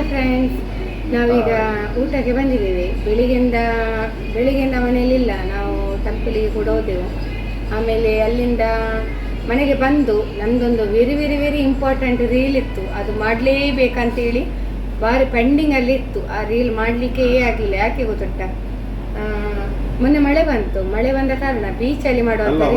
Hi friends ನಾವೀಗ ಊಟಕ್ಕೆ ಬಂದಿದ್ದೇವೆ. ಬೆಳಿಗ್ಗೆಯಿಂದ ಬೆಳಿಗ್ಗೆಯಿಂದ ಮನೆಯಲ್ಲಿಲ್ಲ ನಾವು ತಂಪಲಿಗೆ ಕೂಡ ಹೋದೆವು. ಆಮೇಲೆ ಅಲ್ಲಿಂದ ಮನೆಗೆ ಬಂದು ನಮ್ಮದೊಂದು very very very important reel ಇತ್ತು. ಅದು ಮಾಡಲೇಬೇಕಂತೇಳಿ ಭಾರಿ ಪೆಂಡಿಂಗಲ್ಲಿ ಇತ್ತು. ಆ ರೀಲ್ ಮಾಡಲಿಕ್ಕೆ ಆಗಲಿಲ್ಲ. ಯಾಕೆ ಗೊತ್ತುಂಟ? ಮೊನ್ನೆ ಮಳೆ ಬಂತು. ಮಳೆ ಬಂದ ಕಾರಣ ಬೀಚಲ್ಲಿ ಮಾಡುವ.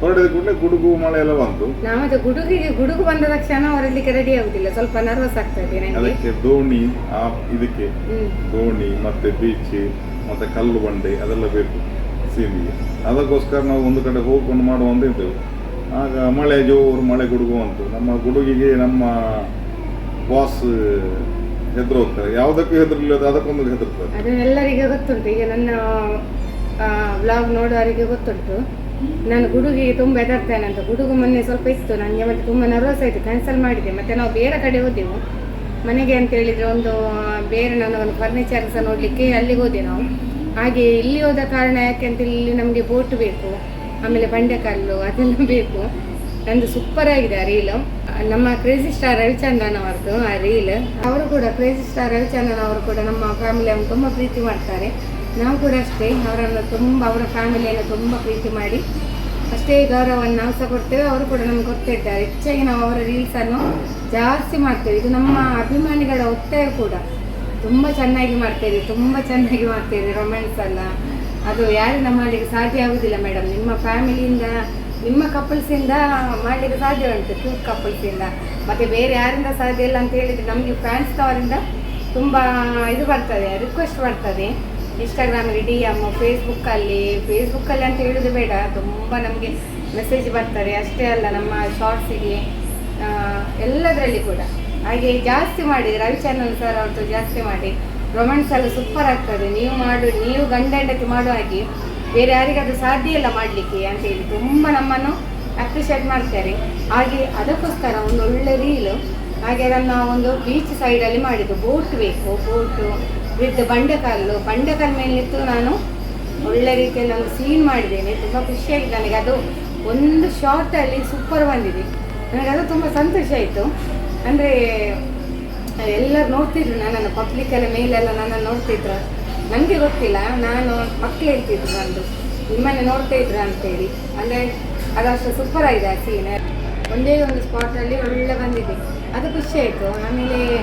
ಹೊರಡಿದ ಕೂಡಲೇ ಗುಡುಗು ಮಳೆ ಎಲ್ಲ ಬಂತು. ನಾವದು ಗುಡುಗಿಗೆ ಗುಡುಗು ಬಂದ ತಕ್ಷಣ ಹೊರಡ್ಲಿಕ್ಕೆ ರೆಡಿ ಆಗುದಿಲ್ಲ. ಸ್ವಲ್ಪ ನರ್ವಸ್ ಆಗ್ತದೆ ನನಗೆ ಅದಕ್ಕೆ ದೋಣಿ ಆ ಇದಕ್ಕೆ ದೋಣಿ ಮತ್ತೆ ಬೀಚ್ ಮತ್ತೆ ಕಲ್ಲು ಬಂಡೆ ಅದೆಲ್ಲ ಬೇಕು ಸೀಮಿಗೆ. ಅದಕ್ಕೋಸ್ಕರ ನಾವು ಒಂದು ಕಡೆ ಹೋಗ್ಕೊಂಡು ಮಾಡುವಂತ ಇದ್ದೆವು ಆಗ ಮಳೆ ಜೋರು ಮಳೆ ಗುಡುಗು ಅಂತು ನಮ್ಮ ಗುಡುಗಿಗೆ ನಮ್ಮ ಬಾಸ್ ಹೆದರು ಹೋಗ್ತಾರೆ ಯಾವುದಕ್ಕೂ ಹೆದರ್ಲಿಲ್ಲ ಅದಕ್ಕೊಂದು ಹೆದರ್ತಾರೆ ಅದು ಎಲ್ಲರಿಗೆ ಗೊತ್ತುಂಟು. ಈಗ ನನ್ನ ಬ್ಲಾಗ್ ನೋಡುವವರಿಗೆ ಗೊತ್ತುಂಟು. ನಾನು ಗುಡುಗಿಗೆ ತುಂಬ ಅಂತ. ಗುಡುಗು ಮೊನ್ನೆ ಸ್ವಲ್ಪ ಇತ್ತು. ನನಗೆ ಮತ್ತೆ ತುಂಬ ನರ್ವಸ್ ಆಯಿತು. ಕ್ಯಾನ್ಸಲ್ ಮಾಡಿದೆ. ಮತ್ತೆ ನಾವು ಬೇರೆ ಕಡೆ ಹೋದೆವು. ಮನೆಗೆ ಅಂತ ಹೇಳಿದರೆ ಒಂದು ಬೇರೆ ನನ್ನ ಒಂದು ಫರ್ನಿಚರ್ ಸಹ ನೋಡಲಿಕ್ಕೆ ಅಲ್ಲಿಗೆ ಹೋದೆ ನಾವು. ಹಾಗೆ ಇಲ್ಲಿ ಹೋದ ಕಾರಣ ಯಾಕೆ ಅಂತ ಇಲ್ಲಿ ನಮಗೆ ಬೋಟ್ ಬೇಕು. ಆಮೇಲೆ ಬಂಡೆಕಲ್ಲು ಅದೆಲ್ಲ ಬೇಕು. ನಂದು ಸೂಪರ್ ಆಗಿದೆ ಆ ರೀಲ್ ನಮ್ಮ ಕ್ರೇಜಿ ಸ್ಟಾರ್ ರವಿಚಂದ್ರನ್ ಅವರದ್ದು ಆ ರೀಲ್ ಅವರು ಕೂಡ ಕ್ರೇಜಿ ಸ್ಟಾರ್ ರವಿಚಂದ್ರನ್ ಅವರು ಕೂಡ ನಮ್ಮ ಫ್ಯಾಮಿಲಿಯನ್ನು ತುಂಬ ಪ್ರೀತಿ ಮಾಡ್ತಾರೆ. ನಾವು ಕೂಡ ಅಷ್ಟೇ ಅವರನ್ನು ತುಂಬ, ಅವರ ಫ್ಯಾಮಿಲಿಯನ್ನು ತುಂಬ ಪ್ರೀತಿ ಮಾಡಿ ಅಷ್ಟೇ ಗೌರವವನ್ನು ನಾವು ಸಹ ಕೊಡ್ತೇವೆ. ಅವರು ಕೂಡ ನಮ್ಗೆ ಗೊತ್ತಿರ್ತಾರೆ ಹೆಚ್ಚಾಗಿ ನಾವು ಅವರ ರೀಲ್ಸನ್ನು ಜಾಸ್ತಿ ಮಾಡ್ತೇವೆ. ಇದು ನಮ್ಮ ಅಭಿಮಾನಿಗಳ ಒತ್ತಾಯ ಕೂಡ. ತುಂಬ ಚೆನ್ನಾಗಿ ಮಾಡ್ತೇವೆ ತುಂಬ ಚೆನ್ನಾಗಿ ಮಾಡ್ತೇವೆ ರೊಮ್ಯಾನ್ಸ್ ಅಲ್ಲ ಅದು ಯಾರಿಂದ ಮಾಡಲಿಕ್ಕೆ ಸಾಧ್ಯ ಆಗುದಿಲ್ಲ ಮೇಡಮ್ ನಿಮ್ಮ ಫ್ಯಾಮಿಲಿಯಿಂದ, ನಿಮ್ಮ ಕಪಲ್ಸಿಂದ ಮಾಡಲಿಕ್ಕೆ ಸಾಧ್ಯ ಉಂಟು ಕ್ಯೂಟ್ ಕಪಲ್ಸಿಂದ ಮತ್ತು ಬೇರೆ ಯಾರಿಂದ ಸಾಧ್ಯ ಇಲ್ಲ ಅಂತ ಹೇಳಿದರೆ ನಮಗೆ ಫ್ಯಾನ್ಸ್ ಅವರಿಂದ ತುಂಬ ಇದು ಬರ್ತದೆ ರಿಕ್ವೆಸ್ಟ್ ಬರ್ತದೆ. ಇನ್ಸ್ಟಾಗ್ರಾಮಲ್ಲಿ ಡಿ ಎಂ ಫೇಸ್ಬುಕ್ಕಲ್ಲಿ ಫೇಸ್ಬುಕ್ಕಲ್ಲಿ ಅಂತ ಹೇಳೋದು ಬೇಡ, ತುಂಬ ನಮಗೆ ಮೆಸೇಜ್ ಬರ್ತಾರೆ. ಅಷ್ಟೇ ಅಲ್ಲ, ನಮ್ಮ ಶಾರ್ಟ್ಸಿಗೆ ಎಲ್ಲದರಲ್ಲಿ ಕೂಡ. ಹಾಗೆ ಜಾಸ್ತಿ ಮಾಡಿ ರವಿಚಂದ್ರನ್ ಸರ್ ಅವ್ರದ್ದು ಜಾಸ್ತಿ ಮಾಡಿ ರೊಮ್ಯಾನ್ಸ್ ಎಲ್ಲ ಸೂಪರ್ ಆಗ್ತದೆ. ನೀವು ಮಾಡು, ನೀವು ಗಂಡ ಹೆಂಡತಿ ಮಾಡುವ ಹಾಗೆ ಬೇರೆ ಯಾರಿಗಾದ್ರೂ ಸಾಧ್ಯ ಇಲ್ಲ ಮಾಡಲಿಕ್ಕೆ ಅಂತೇಳಿ ತುಂಬ ನಮ್ಮನ್ನು ಅಪ್ರಿಷಿಯೇಟ್ ಮಾಡ್ತಾರೆ. ಹಾಗೆ ಅದಕ್ಕೋಸ್ಕರ ಒಂದು ಒಳ್ಳೆ ರೀಲು ಹಾಗೆ ಅದನ್ನು ಒಂದು ಬೀಚ್ ಸೈಡಲ್ಲಿ ಮಾಡಿದ್ದು. ಬೋಟ್ ಬೇಕು ಬೋಟು ವಿತ್ ಬಂಡೆಕಲ್ಲು ಬಂಡೆಕಲ್ಲು ಮೇಲೆ ಇತ್ತು ನಾನು ಒಳ್ಳೆ ರೀತಿಯಲ್ಲಿ ಒಂದು ಸೀನ್ ಮಾಡಿದ್ದೇನೆ. ತುಂಬ ಖುಷಿಯಾಗಿತ್ತು ನನಗೆ. ಅದು ಒಂದು ಶಾರ್ಟಲ್ಲಿ ಸೂಪರ್ ಬಂದಿದೆ. ನನಗೆ ಅದು ತುಂಬ ಸಂತೋಷ ಆಯಿತು. ಅಂದರೆ, ಎಲ್ಲರೂ ನೋಡ್ತಿದ್ರು ನನ್ನನ್ನು ಪಬ್ಲಿಕ್ಕೆಲ್ಲ ಮೇಲೆಲ್ಲ ನನ್ನನ್ನು ನೋಡ್ತಿದ್ರು. ನನಗೆ ಗೊತ್ತಿಲ್ಲ, ನಾನು ಮಕ್ಕಳು ಹೇಳ್ತಿದ್ರು ನಂದು. ನಿಮ್ಮನ್ನೇ ನೋಡ್ತಾ ಇದ್ರು ಅಂತೇಳಿ. ಅಂದರೆ, ಅದಷ್ಟು ಸೂಪರ್ ಆಗಿದೆ ಆ ಸೀನ್ ಒಂದೇ ಒಂದು ಸ್ಪಾಟಲ್ಲಿ ಒಳ್ಳೆ ಬಂದಿದೆ. ಅದು ಖುಷಿ ಆಯಿತು. ಆಮೇಲೆ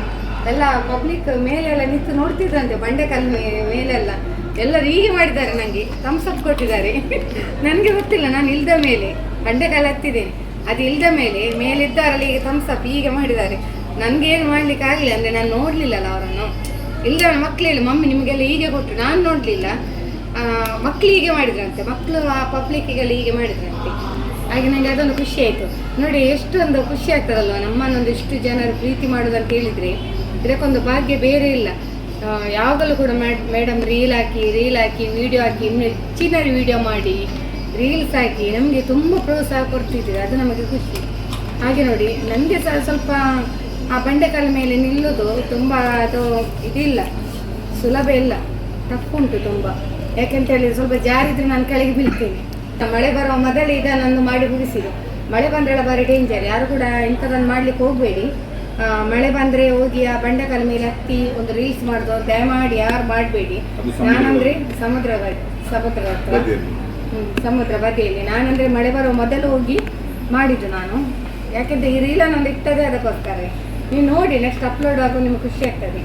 ಎಲ್ಲ ಪಬ್ಲಿಕ್ ಮೇಲೆಲ್ಲ ನಿಂತು ನೋಡ್ತಿದ್ರಂತೆ ಬಂಡೆಕಲ್ ಮೇಲೆಲ್ಲ. ಎಲ್ಲರೂ ಹೀಗೆ ಮಾಡಿದ್ದಾರೆ ನನಗೆ ಥಮ್ಸಪ್ ಕೊಟ್ಟಿದ್ದಾರೆ. ನನಗೆ ಗೊತ್ತಿಲ್ಲ, ನಾನು ಇಲ್ದ ಮೇಲೆ. ಬಂಡೆಕಲ್ ಹತ್ತಿದ್ದೇನೆ ಅದು ಇಲ್ದ ಮೇಲೆ ಮೇಲಿದ್ದಾರಲ್ಲಿ ಈಗ ಥಮ್ಸಪ್ ಹೀಗೆ ಮಾಡಿದ್ದಾರೆ. ನನಗೇನು ಮಾಡ್ಲಿಕ್ಕೆ ಆಗಲಿಲ್ಲ, ಅಂದರೆ ನಾನು ನೋಡಲಿಲ್ಲಲ್ಲ ಅವರನ್ನು. ಇಲ್ದ ಮಕ್ಕಳಿಲ್ಲ ಮಮ್ಮಿ ನಿಮಗೆಲ್ಲ ಹೀಗೆ ಕೊಟ್ಟರು ನಾನು ನೋಡಲಿಲ್ಲ. ಮಕ್ಕಳು ಹೀಗೆ ಮಾಡಿದ್ರಂತೆ. ಮಕ್ಕಳು ಆ ಪಬ್ಲಿಕ್ಕಿಗೆಲ್ಲ ಹೀಗೆ ಮಾಡಿದ್ರಂತೆ. ಹಾಗೆ ನನಗೆ ಅದೊಂದು ಖುಷಿ ಆಯಿತು. ನೋಡಿ, ಎಷ್ಟೊಂದು ಖುಷಿ ಆಗ್ತದಲ್ವ ನಮ್ಮನ್ನೊಂದು ಇಷ್ಟು ಜನರು ಪ್ರೀತಿ ಮಾಡೋದಂತ ಹೇಳಿದರೆ. ಇದಕ್ಕೊಂದು ಭಾಗ್ಯ ಬೇರೆ ಇಲ್ಲ. ಯಾವಾಗಲೂ ಕೂಡ ಮೇಡಮ್ ರೀಲ್ ಹಾಕಿ ರೀಲ್ ಹಾಕಿ ವಿಡಿಯೋ ಹಾಕಿ, ಇನ್ನು ಹೆಚ್ಚಿನ ವಿಡಿಯೋ ಮಾಡಿ ರೀಲ್ಸ್ ಹಾಕಿ, ನಮಗೆ ತುಂಬ ಪ್ರೋತ್ಸಾಹ ಕೊಡ್ತಿದ್ದೀವಿ ಅದು ನಮಗೆ ಖುಷಿ. ಹಾಗೆ ನೋಡಿ ನನಗೆ ಸಹ ಸ್ವಲ್ಪ ಆ ಬಂಡೆಕಾಲ ಮೇಲೆ ನಿಲ್ಲೋದು ತುಂಬ ಅದು ಇದಿಲ್ಲ. ಸುಲಭ ಇಲ್ಲ. ಟಫ್ ಉಂಟು ತುಂಬ. ಯಾಕೆಂತ ಹೇಳಿದ್ರೆ ಸ್ವಲ್ಪ ಜಾರಿದ್ರೆ ನಾನು ಕೆಳಗೆ ಬೀಳ್ತೇನೆ. ಮಳೆ ಬರುವ ಮೊದಲೇ ಇದನ್ನೊಂದು ಮಾಡಿ ಮುಗಿಸಿದೆ ಮಳೆ ಬಂದ್ರೆ ಬಾರಿ ಡೇಂಜರ್ ಯಾರು ಕೂಡ ಇಂಥದನ್ನು ಮಾಡ್ಲಿಕ್ಕೆ ಹೋಗಬೇಡಿ. ಮಳೆ ಬಂದ್ರೆ ಹೋಗಿ ಆ ಬಂಡೆಕಲ್ ಮೇಲೆ ಹತ್ತಿ ಒಂದು ರೀಲ್ಸ್ ಮಾಡೋದು ದಯಮಾಡಿ ಯಾರು ಮಾಡಬೇಡಿ. ನಾನಂದ್ರೆ ಸಮುದ್ರ ಸಮುದ್ರ ಹತ್ರ. ಸಮುದ್ರ ಬದಿಯಲ್ಲಿ. ನಾನಂದ್ರೆ ಮಳೆ ಬರೋ ಮೊದಲು ಹೋಗಿ ಮಾಡಿದ್ದು ನಾನು. ಯಾಕೆಂದ್ರೆ ಈ ರೀಲ್ ನಾನು ಇಟ್ಟದೆ ಅದಕ್ಕೋಸ್ಕರ ನೀವು ನೋಡಿ ನೆಕ್ಸ್ಟ್ ಅಪ್ಲೋಡ್ ಆಗೋ ನಿಮ್ಗೆ ಖುಷಿ ಆಗ್ತದೆ.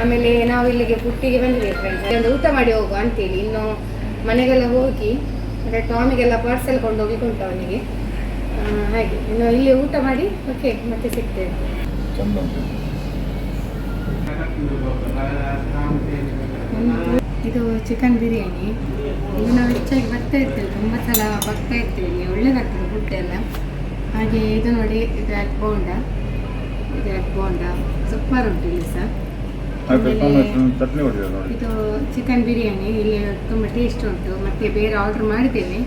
ಆಮೇಲೆ ನಾವು ಇಲ್ಲಿಗೆ ಪುಟ್ಟಿಗೆ ಬಂದಿದ್ದೀವಿ ಫ್ರೆಂಡ್ಸ್ ಒಂದು ಊಟ ಮಾಡಿ ಹೋಗುವ ಅಂತೇಳಿ. ಇನ್ನು ಮನೆಗೆಲ್ಲ ಹೋಗಿ ಅಂದರೆ ಟಾಮಿಗೆಲ್ಲ ಪಾರ್ಸೆಲ್ ಕೊಂಡು ಹೋಗ್ಲಿಕ್ಕೆ ಉಂಟು ಅವನಿಗೆ ಹಾಗೆ ಇನ್ನು ಇಲ್ಲಿ ಊಟ ಮಾಡಿ ಓಕೆ ಮತ್ತೆ ಸಿಗ್ತೇವೆ. ಇದು ಚಿಕನ್ ಬಿರಿಯಾನಿ ಇದು ನಾವು ಹೆಚ್ಚಾಗಿ ಬರ್ತಾ ಇರ್ತೇವೆ ತುಂಬ ಸಲ ಬರ್ತಾ ಇರ್ತೇವೆ ಇಲ್ಲಿ ಒಳ್ಳೇದಾಗ್ತದೆ ಫುಡ್ ಎಲ್ಲ. ಹಾಗೆ ಇದು ನೋಡಿ ಇದು ಯಾಕೆ ಬೋಂಡ? ಇದು ಯಾಕೆ ಬೋಂಡ? ಸೂಪರ್ ಉಂಟು ಇಲ್ಲಿ ಸಹ. ಇದು ಚಿಕನ್ ಬಿರಿಯಾನಿ ಇಲ್ಲಿ ತುಂಬ ಟೇಸ್ಟ್ ಉಂಟು. ಮತ್ತೆ ಬೇರೆ ಆರ್ಡರ್ ಮಾಡಿದ್ದೇವೆ.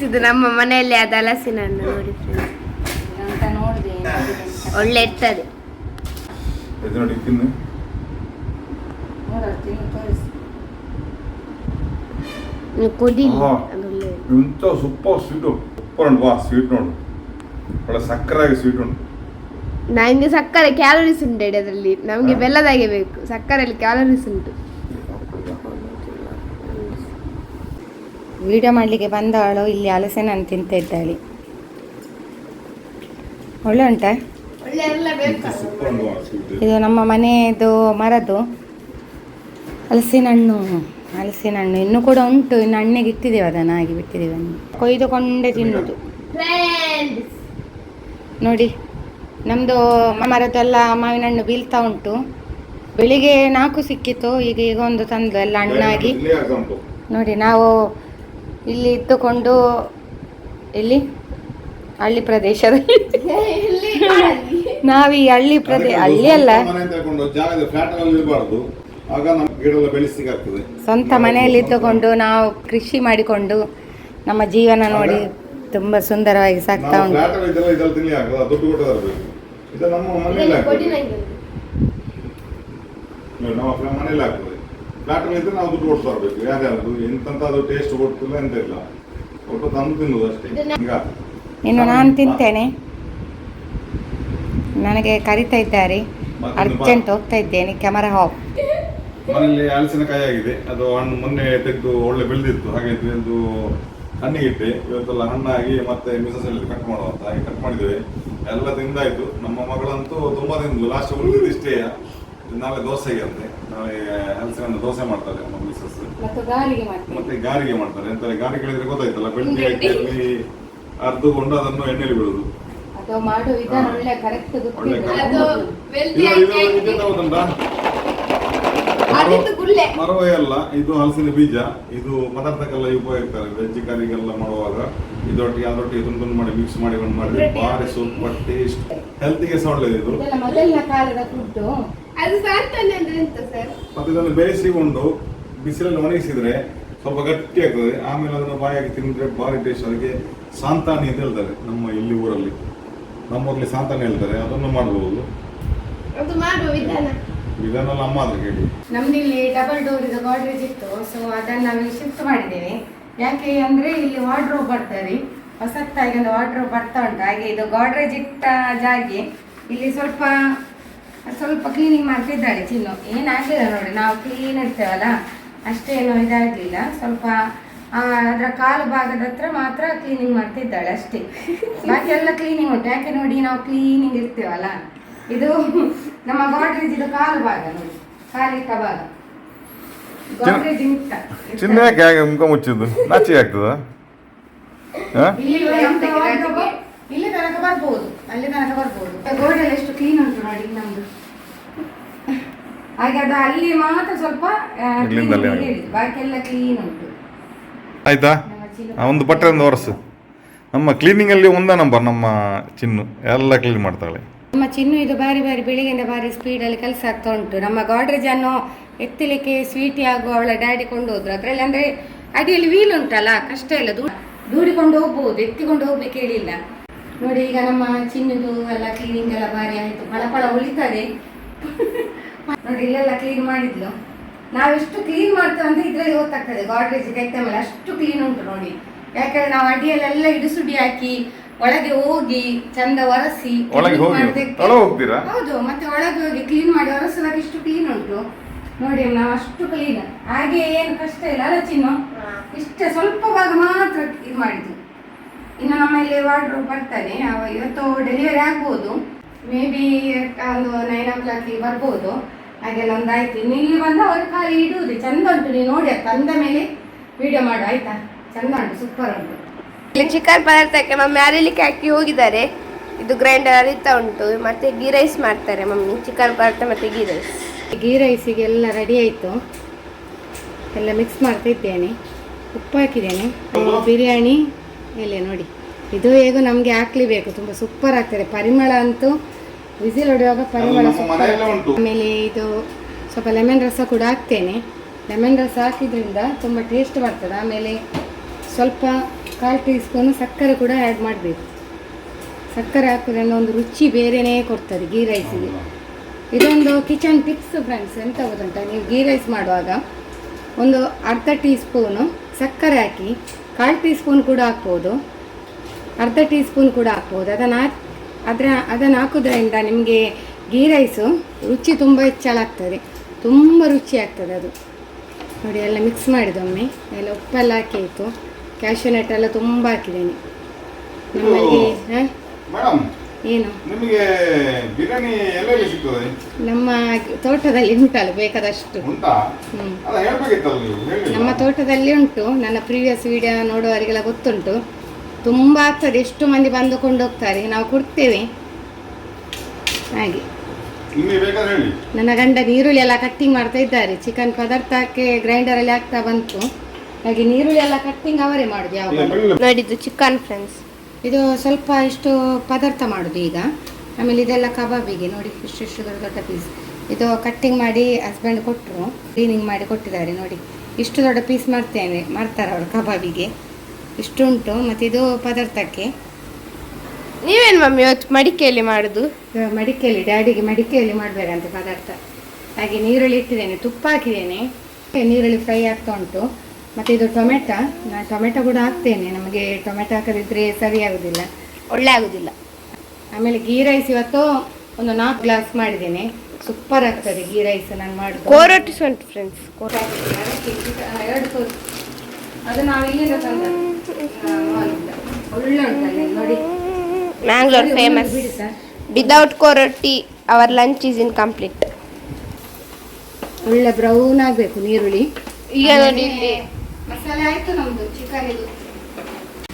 ಫ್ರೆಂಡ್ಸ್ ಇದು ನಮ್ಮ ಮನೆಯಲ್ಲಿ ಆದ ಹಲಸಿನ ಹಣ್ಣು ನೋಡಿ ಫ್ರೆಂಡ್ಸ್ ನೋಡಿದೆ. ಒಳ್ಳೆ ಇರ್ತದೆ. ಅದು ಎಂತ ಸೂಪರ್ ಸ್ವೀಟ್. ಸೂಪರ್ ಉಂಟು ವಾ ಸ್ವೀಟ್ ನೋಡು. ಒಳ್ಳೆ ಸಕ್ಕರಾಗಿ ಸ್ವೀಟ್ ಉಂಟು. ನನಗೆ ಸಕ್ಕರೆ ಕ್ಯಾಲೋರೀಸ್ ಉಂಟು ಅದರಲ್ಲಿ. ನಮಗೆ ಬೆಲ್ಲದಾಗೆ ಬೇಕು. ಸಕ್ಕರೆಯಲ್ಲಿ ಕ್ಯಾಲೋರೀಸ್ ಉಂಟು. ವಿಡಿಯೋ ಮಾಡಲಿಕ್ಕೆ ಬಂದವಳು ಇಲ್ಲಿ ಹಲಸೆ ನಾನು ತಿಂತ ಇದ್ದಾಳೆ. ಒಳ್ಳೆ ಉಂಟಾ? ಇದು ನಮ್ಮ ಮನೆಯದು ಮರದು. ಹಲಸಿನ ಹಣ್ಣು ಹಲಸಿನ ಹಣ್ಣು ಇನ್ನೂ ಕೂಡ ಉಂಟು. ಇನ್ನು ಹಣ್ಣಿಗೆ ಇಟ್ಟಿದ್ದೇವೆ ಅದನ್ನು ಹಾಗೆ ಬಿಟ್ಟಿದ್ದೇವೆ ಅನ್ನು ಕೊಯ್ದುಕೊಂಡೇ ತಿನ್ನುವುದು ನೋಡಿ ನಮ್ಮದು ಮರದೆಲ್ಲ ಮಾವಿನ ಹಣ್ಣು ಬೀಳ್ತಾ ಉಂಟು. ಬೆಳಿಗ್ಗೆ ನಾಲ್ಕು ಸಿಕ್ಕಿತ್ತು ಈಗ ಈಗ ಒಂದು ತಂದು ಎಲ್ಲ ಹಣ್ಣಾಗಿ. ನೋಡಿ ನಾವು ಇಲ್ಲಿ ಇತ್ತುಕೊಂಡು ಇಲ್ಲಿ ಹಳ್ಳಿ ಪ್ರದೇಶದಲ್ಲಿ. ನಾವು ಈ ಹಳ್ಳಿ ಪ್ರದೇಶ ಹಳ್ಳಿ ಅಲ್ಲ. ಎಲ್ಲ ಸ್ವಂತ ಮನೆಯಲ್ಲಿ ಇದ್ದುಕೊಂಡು ನಾವು ಕೃಷಿ ಮಾಡಿಕೊಂಡು ನಮ್ಮ ಜೀವನ ನೋಡಿ ತುಂಬಾ ಸುಂದರವಾಗಿ ಸಾಕ್ತಾ ಉಂಟು. ಅಲ್ಲಿ ಇದ್ರೆ ನಾವು ದುಡ್ಡು ಕೊಟ್ಟು ತರಬೇಕು ಯಾರ್ಯಾರು ಎಂತಂತ ಅದು ಟೇಸ್ಟ್ ಕೊಡ್ತಿಲ್ಲ ಎಂತ ಇಲ್ಲ ಒಟ್ಟು ತಂದು ತಿನ್ನುದು ಅಷ್ಟೇ. ಈಗ ಇನ್ನು ನಾನು ತಿಂತೇನೆ. ನನಗೆ ಕರಿತಾ ಇದ್ದಾರೆ. ಅರ್ಜೆಂಟ್ ಹೋಗ್ತಾ ಇದ್ದೇನೆ. ಕ್ಯಾಮರಾ ಹಾಫ್ ಮನೆಯಲ್ಲಿ ಹಲಸಿನಕಾಯಿ ಆಗಿದೆ. ಅದು ಹಣ್ಣು ಮೊನ್ನೆ ತೆಗೆದು ಒಳ್ಳೆ ಬೆಳೆದಿತ್ತು. ಹಾಗೆ ಒಂದು ಹಣ್ಣಿಗಿಟ್ಟೆ ಇವತ್ತೆಲ್ಲ ಹಣ್ಣಾಗಿ ಮತ್ತೆ ಮಿಸಸ್ ಎಲ್ಲ ಕಟ್ ಮಾಡುವಂತ ಹಾಗೆ ಕಟ್ ಮಾಡಿದ್ದೇವೆ. ಎಲ್ಲ ತಿಂದಾಯ್ತು. ನಮ್ಮ ಮಗಳಂತೂ ತುಂಬಾ ತಿಂದು ಲಾಸ್ಟ್ ಉಳಿದಿದ್ದು ಇಷ್ಟೇ. ನಾಳೆ ದೋಸೆಗೆ ಅಂತೆ. ನಾಳೆ ಹಲಸಿನ ದೋಸೆ ಮಾಡ್ತಾರೆ ನಮ್ಮ ಮಿಸಸ್ ಮತ್ತು ಮತ್ತೆ ಗಾರಿಗೆ ಮಾಡ್ತಾರೆ. ಎಂತಾರೆ ಗಾರಿಗೆ ಹೇಳಿದ್ರೆ ಗೊತ್ತಾಯ್ತಲ್ಲ ಬೆಳ್ಳಿ ಅಕ್ಕಿಯಲ್ಲಿ ಅರ್ದುಕೊಂಡು ಅದನ್ನು ಎಣ್ಣೆಲಿ ಬಿಡುದು. ವಿಧಾನ ಒಳ್ಳೆ ಕರೆಕ್ಟ್ ಮರವೇ ಅಲ್ಲ ಇದು ಹಲಸಿನ ಬೀಜ. ಇದು ಪದಾರ್ಥಕ್ಕೆಲ್ಲ ಉಪಯೋಗಿಸ್ತಾರೆ ವೆಜ್ ಕರಿಗೆಲ್ಲ ಮಾಡುವಾಗ ಇದೊಟ್ಟಿಗೆ ಅದರೊಟ್ಟಿಗೆ ತುಂಡು ತುಂಡು ಮಾಡಿ ಮಿಕ್ಸ್ ಮಾಡಿ ಒಂದು ಮಾಡಿ ಭಾರಿ ಸೂಪರ್ ಟೇಸ್ಟ್ ಹೆಲ್ತಿಗೆ ಸಹ ಒಳ್ಳೇದು ಇದು ಮೊದಲಿನ ಕಾಲದ ಫುಡ್ಡು ಅದು ಅಂದ್ರೆ ಎಂತ ಸರ್ ಮತ್ತೆ ಇದನ್ನು ಬೇಯಿಸಿಕೊಂಡು ಬಿಸಿಲಲ್ಲಿ ಒಣಗಿಸಿದ್ರೆ ಸ್ವಲ್ಪ ಗಟ್ಟಿ ಆಗ್ತದೆ ಆಮೇಲೆ ಅದನ್ನು ಬಾಯಾಗಿ ತಿಂದ್ರೆ ಭಾರಿ ಟೇಸ್ಟ್ ಅದಕ್ಕೆ ಸಾಂತಾನಿ ಅಂತ ಹೇಳ್ತಾರೆ ನಮ್ಮ ಇಲ್ಲಿ ಊರಲ್ಲಿ. ನಮ್ಮೂರಲ್ಲಿ ಸಾಂತಾನಿ ಹೇಳ್ತಾರೆ. ಅದನ್ನು ಮಾಡಬಹುದು ಅದು ಮಾಡುವ ವಿಧಾನ. ಇದನ್ನೆಲ್ಲ ಅಮ್ಮ ಕೇಳಿ ನಮ್ದಿಲ್ಲಿ ಡಬಲ್ ಡೋರ್ ಇದು ಗಾಡ್ರೇಜ್ ಇತ್ತು. ಸೊ ಅದನ್ನ ನಾವು ಶಿಫ್ಟ್ ಮಾಡಿದ್ದೇವೆ. ಯಾಕೆ ಅಂದ್ರೆ ಇಲ್ಲಿ ವಾರ್ಡ್ರೋಬ್ ಬರ್ತಾರೆ ಹೊಸತ್ತಾಗಿ ಒಂದು ವಾರ್ಡ್ರೋಬ್ ಬರ್ತಾ ಉಂಟು. ಹಾಗೆ ಇದು ಗಾಡ್ರೇಜ್ ಇಟ್ಟ ಜಾಗೆ ಇಲ್ಲಿ ಸ್ವಲ್ಪ ಸ್ವಲ್ಪ ಕ್ಲೀನಿಂಗ್ ಮಾಡ್ತಿದ್ದಾಳೆ ಚಿನ್ನು. ಏನಾಗಲಿಲ್ಲ ನೋಡಿ ನಾವು ಕ್ಲೀನ್ ಇರ್ತೇವಲ್ಲ ಅಷ್ಟೇನು ಇದಾಗಲಿಲ್ಲ. ಸ್ವಲ್ಪ ಆ, ಅದರ ಕಾಲು ಭಾಗದ ಹತ್ರ ಮಾತ್ರ ಕ್ಲೀನಿಂಗ್ ಮಾಡ್ತಿದ್ದಾಳೆ ಅಷ್ಟೇ. ಬಾಕಿ ಎಲ್ಲ ಕ್ಲೀನಿಂಗ್ ಉಂಟು. ಯಾಕೆ ನೋಡಿ ನಾವು ಕ್ಲೀನಿಂಗ್ ಇರ್ತೇವಲ್ಲ? ಇದು ನಮ್ಮ ಗಾಡ್ರೇಜ್ ಇದು ಕಾಲು ಭಾಗ ನೋಡಿ. ಕಾಲಿಟ್ಟ ಭಾಗ. ಗಾಡ್ರೇಜ್ ಇಟ್ಟ ಚಿನ್ನ ಯಾಕೆ ಹಾಗೆ ಮುಖ ಮುಚ್ಚಿದ್ದು? ನಾಚಿಗೆ ಆಗ್ತದ? ಇಲ್ಲಿ ತನಕ ಬರ್ಬೋದು. ಅಲ್ಲಿ ತನಕ ಬರ್ಬೋದು. ಗೋಡೆಯಲ್ಲಿ ಎಷ್ಟು ಕ್ಲೀನ್ ಉಂಟು ನೋಡಿ ನಮ್ದು. ಹಾಗೆ ಅದು ಅಲ್ಲಿ ಮಾತ್ರ ಸ್ವಲ್ಪ ಇಲ್ಲಿಂದ ಅಲ್ಲಿ ಬಾಕಿ ಎಲ್ಲ ಕ್ಲೀನ್ ಉಂಟು. ಆಯ್ತಾ? ಆ, ಒಂದು ಬಟ್ಟೆ ಒಂದು ಒರೆಸು. ನಮ್ಮ ಕ್ಲೀನಿಂಗ್ ಅಲ್ಲಿ ಒಂದ ನಂಬರ್ ನಮ್ಮ ಚಿನ್ನು. ಎಲ್ಲ ಕ್ಲೀನ್ ಮಾಡ್ತಾಳೆ. ನಮ್ಮ ಚಿನ್ನು ಇದು ಬಾರಿ ಬಾರಿ ಬೆಳಿಗ್ಗೆಯಿಂದ ಬಾರಿ ಸ್ಪೀಡಲ್ಲಿ ಕೆಲಸ ಆಗ್ತಾ ಉಂಟು. ನಮ್ಮ ಗಾಡ್ರೇಜ್ ಅನ್ನು ಎತ್ತಲಿಕ್ಕೆ ಸ್ವೀಟಿ ಆಗುವ ಅವಳ ಡ್ಯಾಡಿ ಕೊಂಡು ಹೋದ್ರು. ಅದರಲ್ಲಿ ಅಂದರೆ ಅಡಿಯಲ್ಲಿ ವೀಲ್ ಉಂಟಲ್ಲ ಕಷ್ಟ ಇಲ್ಲ. ದೂ ದೂಡಿಕೊಂಡು ಹೋಗ್ಬಹುದು ಎತ್ತಿಕೊಂಡು ಹೋಗ್ಬೇಕು ಹೇಳಿಲ್ಲ. ನೋಡಿ ಈಗ ನಮ್ಮ ಚಿನ್ನದು ಎಲ್ಲ ಕ್ಲೀನಿಂಗ್ ಎಲ್ಲ ಬಾರಿ ಆಯಿತು. ಫಳ ಉಳಿತದೆ. ನೋಡಿ ಇಲ್ಲೆಲ್ಲ ಕ್ಲೀನ್ ಮಾಡಿದ್ಲು. ನಾವೆಷ್ಟು ಕ್ಲೀನ್ ಮಾಡ್ತೇವೆ ಅಂತ ಇದ್ರಲ್ಲಿ ಗೊತ್ತಾಗ್ತದೆ. ಗಾಡ್ರೇಜ್ ತೆಗ್ದ ಮೇಲೆ ಅಷ್ಟು ಕ್ಲೀನ್ ಉಂಟು ನೋಡಿ. ಯಾಕಂದ್ರೆ ನಾವು ಅಡಿಯಲ್ಲೆಲ್ಲ ಇಡಿಸುಡಿ ಹಾಕಿ ಒಳಗೆ ಹೋಗಿ ಚಂದ ಒರೆಸಿ ಒಳಗೆ ಹೋಗಿ ಮಾಡ್ದಕ್ಕೆ- ಒಳಗೆ ಹೋಗ್ತೀರಾ? ಹೌದು ಮತ್ತೆ ಒಳಗೆ ಹೋಗಿ ಕ್ಲೀನ್ ಮಾಡಿ ಒರೆಸುವಾಗ ಇಷ್ಟು ಕ್ಲೀನ್ ಉಂಟು. ನೋಡಿ ನಾವು ಅಷ್ಟು ಕ್ಲೀನ್ ಹಾಗೆ ಏನು ಕಷ್ಟ ಇಲ್ಲ ಅಲ್ಲ ಚಿನ್ನು? ಇಷ್ಟೇ ಸ್ವಲ್ಪ ಭಾಗ ಮಾತ್ರ ಇದು ಮಾಡಿದ್ದು. ಇನ್ನು ನಮ್ಮಲ್ಲಿ ವಾರ್ಡ್ರೋಬ್ ಬರ್ತಾನೆ ಅವ ಇವತ್ತು ಡೆಲಿವರಿ ಆಗ್ಬೋದು. ಮೇ ಬಿ ಒಂದು ನೈನ್ ಓ ಕ್ಲಾಕಿಗೆ ಬರ್ಬೋದು. ಹಾಗೆಲ್ಲ ಒಂದು ಆಯ್ತು ಇನ್ನು ಇಲ್ಲಿ ಬಂದು ಅವ್ರ ಖಾಲಿ ಇಡುವುದು. ಚಂದ ಉಂಟು. ನೀವು ನೋಡಿ ಅದು ತಂದ ಮೇಲೆ ವಿಡಿಯೋ ಮಾಡು ಆಯ್ತಾ? ಚಂದ ಉಂಟು ಸೂಪರ್ ಉಂಟು. ಇಲ್ಲಿ ಚಿಕನ್ ಪದಾರ್ಥಕ್ಕೆ ಮಮ್ಮಿ ಅರಿಲಿಕ್ಕೆ ಹಾಕಿ ಹೋಗಿದ್ದಾರೆ. ಇದು ಗ್ರೈಂಡರ್ ಅರಿತಾ ಉಂಟು. ಮತ್ತೆ ಗೀ ರೈಸ್ ಮಾಡ್ತಾರೆ ಮಮ್ಮಿ. ಚಿಕನ್ ಪದಾರ್ಥ ಮತ್ತೆ ಗೀ ರೈಸ್ ಗೀ ರೈಸಿಗೆ ಎಲ್ಲ ರೆಡಿ ಆಯಿತು. ಎಲ್ಲ ಮಿಕ್ಸ್ ಮಾಡ್ತಾ ಇದ್ದೇನೆ. ಉಪ್ಪು ಹಾಕಿದ್ದೇನೆ. ಬಿರಿಯಾನಿ. ಎಲ್ಲ ನೋಡಿ. ಇದು ಹೇಗೂ ನಮಗೆ ಹಾಕ್ಲಿಬೇಕು. ತುಂಬ ಸೂಪರ್ ಆಗ್ತದೆ. ಪರಿಮಳ ಅಂತೂ ವಿಸಿಲ್ ಹೊಡೆಯುವಾಗ ಪರಿಮಳ. ಆಮೇಲೆ ಇದು ಸ್ವಲ್ಪ ಲೆಮನ್ ರಸ ಕೂಡ ಹಾಕ್ತೇನೆ. ಲೆಮನ್ ರಸ ಹಾಕಿದ್ರಿಂದ ತುಂಬ ಟೇಸ್ಟ್ ಬರ್ತದೆ. ಆಮೇಲೆ ಸ್ವಲ್ಪ ಕಾಲು ಟೀ ಸ್ಪೂನು ಸಕ್ಕರೆ ಕೂಡ ಆ್ಯಡ್ ಮಾಡಬೇಕು. ಸಕ್ಕರೆ ಹಾಕೋದ್ರಿಂದ ಒಂದು ರುಚಿ ಬೇರೆನೇ ಕೊಡ್ತದೆ ಗೀ. ರೈಸಿಗೆ ಇದೊಂದು ಕಿಚನ್ ಟಿಪ್ಸ್ ಫ್ರೆಂಡ್ಸ್ ಎಂತ ಗೊತ್ತುಂಟ? ನೀವು ಗೀ ರೈಸ್ ಮಾಡುವಾಗ ಒಂದು ಅರ್ಧ ಟೀ ಸ್ಪೂನು ಸಕ್ಕರೆ ಹಾಕಿ ಕಾಲು ಟೀ ಸ್ಪೂನ್ ಕೂಡ ಹಾಕ್ಬೋದು. ಅರ್ಧ ಟೀ ಸ್ಪೂನ್ ಕೂಡ ಹಾಕ್ಬೋದು. ಅದನ್ನು ಹಾಕ್ ಅದರ ಅದನ್ನು ಹಾಕೋದ್ರಿಂದ ನಿಮಗೆ ಗೀ ರೈಸು ರುಚಿ ತುಂಬ ಹೆಚ್ಚಳಾಗ್ತದೆ. ತುಂಬ ರುಚಿ ಆಗ್ತದೆ ಅದು. ನೋಡಿ ಎಲ್ಲ ಮಿಕ್ಸ್ ಮಾಡಿದೊಮ್ಮೆ ಎಲ್ಲ ಉಪ್ಪೆಲ್ಲ ಹಾಕಿತ್ತು ಆಯಿತು ಕ್ಯಾಶ್ಯೂ ನಟ್ ಎಲ್ಲ ತುಂಬ ಹಾಕಿದ್ದೇನೆ. ನಮ್ಮಲ್ಲಿ ಹಾಂ? ಏನು? ನಿಮಗೆ ಬಿರಿಯಾನಿ ಎಲ್ಲೆಲ್ಲಿ ಸಿಗ್ತದೆ? ನಮ್ಮ ತೋಟದಲ್ಲಿ ಉಂಟಲ್ಲ ಬೇಕಾದಷ್ಟು. ನಮ್ಮ ತೋಟದಲ್ಲಿ ಉಂಟು. ನನ್ನ ಪ್ರೀವಿಯಸ್ ವಿಡಿಯೋ ನೋಡುವವರಿಗೆಲ್ಲ ಗೊತ್ತುಂಟು. ತುಂಬ ಆಗ್ತದೆ. ಎಷ್ಟು ಮಂದಿ ಬಂದು ಕೊಂಡೋಗ್ತಾರೆ ನಾವು ಕೊಡ್ತೇವೆ. ಹಾಗೆ. ನಿಮಗೆ ಬೇಕಾದ್ರೆ ಹೇಳಿ. ನನ್ನ ಗಂಡ ಈರುಳ್ಳಿ ಎಲ್ಲ ಕಟ್ಟಿಂಗ್ ಮಾಡ್ತಾ ಇದ್ದಾರೆ. ಚಿಕನ್ ಪದಾರ್ಥಕ್ಕೆ ಗ್ರೈಂಡರ್ ಅಲ್ಲಿ ಆಗ್ತಾ ಬಂತು. ಹಾಗೆ ನೀರುಳ್ಳಿ ಎಲ್ಲ ಕಟ್ಟಿಂಗ್ ಅವರೇ ಮಾಡುದು ಯಾವಾಗ? ನೋಡಿದ್ದು ಚಿಕನ್ ಫ್ರೆಂಡ್ಸ್ ಇದು ಸ್ವಲ್ಪ ಇಷ್ಟು ಪದಾರ್ಥ ಮಾಡುದು ಈಗ. ಆಮೇಲೆ ಇದೆಲ್ಲ ಕಬಾಬಿಗೆ ನೋಡಿ ಇಷ್ಟು ಇಷ್ಟು ದೊಡ್ಡ ದೊಡ್ಡ ಪೀಸ್ ಇದು ಕಟ್ಟಿಂಗ್ ಮಾಡಿ ಹಸ್ಬೆಂಡ್ ಕೊಟ್ಟರು ಕ್ಲೀನಿಂಗ್ ಮಾಡಿ ಕೊಟ್ಟಿದ್ದಾರೆ ನೋಡಿ. ಇಷ್ಟು ದೊಡ್ಡ ಪೀಸ್ ಮಾಡ್ತೇನೆ ಮಾಡ್ತಾರೆ ಅವರು ಕಬಾಬಿಗೆ. ಇಷ್ಟು ಮತ್ತೆ ಇದು ಪದಾರ್ಥಕ್ಕೆ. ನೀವೇನು ಮಮ್ಮಿ ಇವತ್ತು ಮಡಿಕೆಯಲ್ಲಿ ಮಾಡುದು? ಮಡಿಕೆಯಲ್ಲಿ ಡ್ಯಾಡಿಗೆ ಮಡಿಕೆಯಲ್ಲಿ ಮಾಡಬೇಕಂತೆ ಪದಾರ್ಥ. ಹಾಗೆ ನೀರುಳ್ಳಿ ಇಟ್ಟಿದ್ದೇನೆ ತುಪ್ಪ ಹಾಕಿದ್ದೇನೆ. ನೀರುಳ್ಳಿ ಫ್ರೈ ಆಗ್ತಾ ಉಂಟು. ಮತ್ತು ಇದು ಟೊಮೆಟೊ ನಾನು ಟೊಮೆಟೊ ಕೂಡ ಹಾಕ್ತೇನೆ. ನಮಗೆ ಟೊಮೆಟೊ ಹಾಕದಿದ್ರೆ ಸರಿ ಆಗೋದಿಲ್ಲ ಒಳ್ಳೆ ಆಗುದಿಲ್ಲ. ಆಮೇಲೆ ಗೀ ರೈಸ್ ಇವತ್ತು ಒಂದು ನಾಲ್ಕು ಗ್ಲಾಸ್ ಮಾಡಿದ್ದೇನೆ. ಸೂಪರ್ ಆಗ್ತದೆ ಗೀ ರೈಸ್ ನಾನು ಮಾಡಿ ಕೋರೋಟಿಸ್ ಉಂಟು ಫ್ರೆಂಡ್ಸ್ ಕೋರೋಟಿ ಎರಡು. ಅದು ನಾವು ಇಲ್ಲಿಂದ ತಂದದ್ದು. Mangalore famous without kori rotti our lunch is incomplete ಒಳ್ಳೆ ಬ್ರೌನ್ ಆಗಬೇಕು ನೀರುಳ್ಳಿ ಈಗ ನೋಡಿ ಇಲ್ಲಿ. ಮಸಾಲೆ ಆಯ್ತು ನಮ್ದು ಚಿಕನ್ ಇದು.